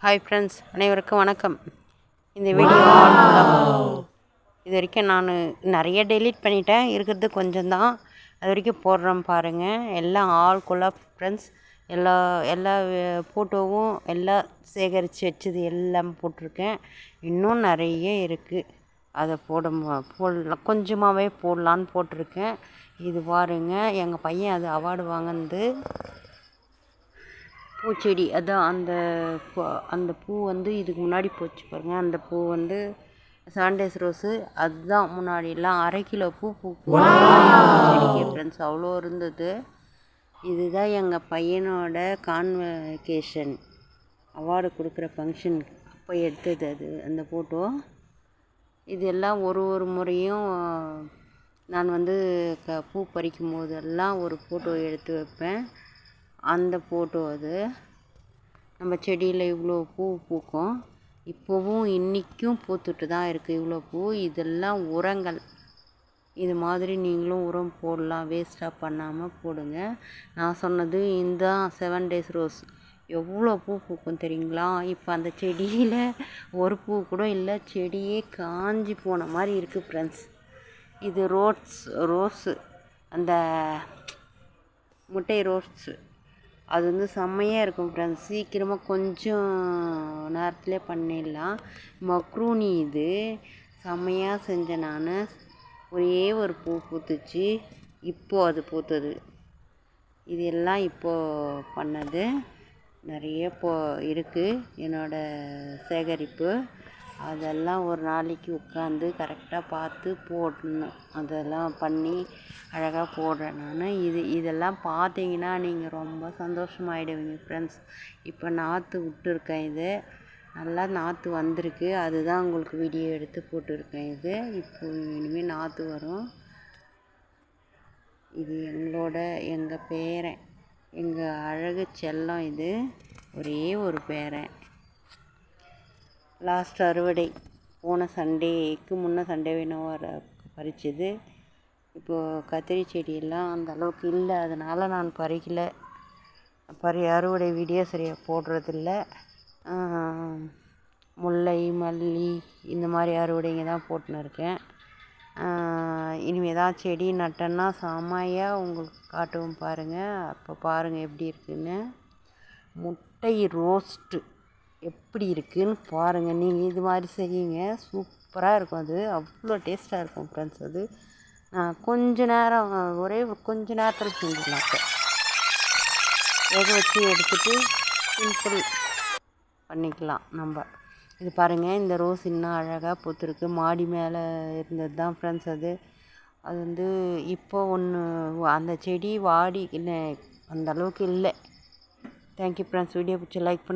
Hi friends அனைவருக்கும் வணக்கம். இந்த வீடியோ இது வரைக்கும் நான் நிறைய டெலீட் பண்ணிட்டேன். இருக்கிறது கொஞ்சம் தான் அது வரைக்கும் போடுறேன் பாருங்கள் எல்லாம் ஆல் குலாப் ஃப்ரெண்ட்ஸ் எல்லா எல்லா ஃபோட்டோவும் எல்லாம் சேகரித்து வச்சது எல்லாம் போட்டிருக்கேன். இன்னும் நிறைய இருக்குது அதை போட போடலாம். கொஞ்சமாகவே போடலான்னு போட்டிருக்கேன். இது பாருங்கள் எங்கள் பையன் அது அவார்டு வாங்கினது. பூச்செடி அதான் அந்த அந்த பூ வந்து இதுக்கு முன்னாடி போச்சு பாருங்கள் அந்த பூ வந்து சாண்டேஸ் ரோஸு அதுதான் முன்னாடியெல்லாம் அரை கிலோ பூ பூக்கும் ஃப்ரெண்ட்ஸ் அவ்வளோ இருந்தது. இதுதான் எங்கள் பையனோட கான்வகேஷன் அவார்டு கொடுக்குற ஃபங்க்ஷன் அப்போ எடுத்தது அது அந்த ஃபோட்டோ இது எல்லாம் ஒரு ஒரு முறையும் நான் வந்து க பூ பறிக்கும் போதெல்லாம் ஒரு ஃபோட்டோ எடுத்து வைப்பேன். அந்த ஃபோட்டோ அது. நம்ம செடியில் இவ்வளோ பூ பூக்கும். இப்போவும் இன்றைக்கும் பூத்துட்டு தான் இருக்குது இவ்வளோ பூ. இதெல்லாம் உரங்கள். இது மாதிரி நீங்களும் உரம் போடலாம். வேஸ்ட்டாக பண்ணாமல் போடுங்க. நான் சொன்னது இந்த செவன் டேஸ் ரோஸ் எவ்வளோ பூ பூக்கும் தெரியுங்களா? இப்போ அந்த செடியில் ஒரு பூ கூட இல்லை. செடியே காஞ்சி போன மாதிரி இருக்குது ஃப்ரெண்ட்ஸ் இது ரோட்ஸ் ரோஸு அந்த முட்டை ரோட்ஸு அது வந்து செம்மையாக இருக்கும் ஃப்ரெண்ட்ஸ் சீக்கிரமாக கொஞ்சம் நேரத்துலேயே பண்ணிடலாம். மக்ரூனி இது. செம்மையாக செஞ்சேன் நான். ஒரே ஒரு பூ பூத்துச்சு. இப்போது அது பூத்தது. இது எல்லாம் இப்போது பண்ணது. நிறைய இப்போ இருக்குது என்னோடய சேகரிப்பு. அதெல்லாம் ஒரு நாளைக்கு உட்காந்து கரெக்டாக பார்த்து போடணும். அதெல்லாம் பண்ணி அழகாக போடுறேன் நான். இது இதெல்லாம் பார்த்தீங்கன்னா நீங்கள் ரொம்ப சந்தோஷமாயிடுவீங்க ஃப்ரெண்ட்ஸ் இப்போ நாற்று விட்டுருக்கேன் இது. நல்லா நாற்று வந்திருக்கு. அதுதான் உங்களுக்கு வீடியோ எடுத்து போட்டிருக்கேன் இது. இப்போ இனிமேல் நாற்று வரும். இது எங்களோட எங்கள் பேரன். எங்கள் அழகு செல்லம் இது. ஒரே ஒரு பேரன். லாஸ்ட் அறுவடை. போன சண்டேக்கு முன்னே சண்டே வேணும் வர பறிச்சது. இப்போது கத்திரி செடியெல்லாம் அந்த அளவுக்கு இல்லை. அதனால் நான் பறிக்கலை. பறி அறுவடை வீடியோ சரியாக போடுறதில்ல. முல்லை மல்லி இந்த மாதிரி அறுவடைங்க தான் போட்டுன்னு இருக்கேன். இனிமேல் தான் செடி நட்டேன்னா செம்மையாக உங்களுக்கு காட்டுவோம் பாருங்கள் அப்போ பாருங்கள் எப்படி இருக்குதுன்னு முட்டை ரோஸ்ட்டு. எப்படி இருக்குதுன்னு பாருங்கள் நீங்கள் இது மாதிரி செய்யுங்க. சூப்பராக இருக்கும் அது. அவ்வளோ டேஸ்ட்டாக இருக்கும் ஃப்ரெண்ட்ஸ் அது கொஞ்ச நேரம் ஒரே கொஞ்ச நேரத்தில் செஞ்சிடலாம் வேக வச்சு எடுத்துகிட்டு சிம்பிள் பண்ணிக்கலாம் நம்ம. இது பாருங்கள் இந்த ரோஸ் இன்னும் அழகாக பூத்துருக்கு. மாடி மேலே இருந்தது தான் ஃப்ரெண்ட்ஸ் அது. அது வந்து இப்போ ஒன்று அந்த செடி வாடி இல்லை அந்த அளவுக்கு இல்லை. தேங்க்யூ ஃப்ரெண்ட்ஸ் வீடியோ பிடிச்சி லைக் பண்ணி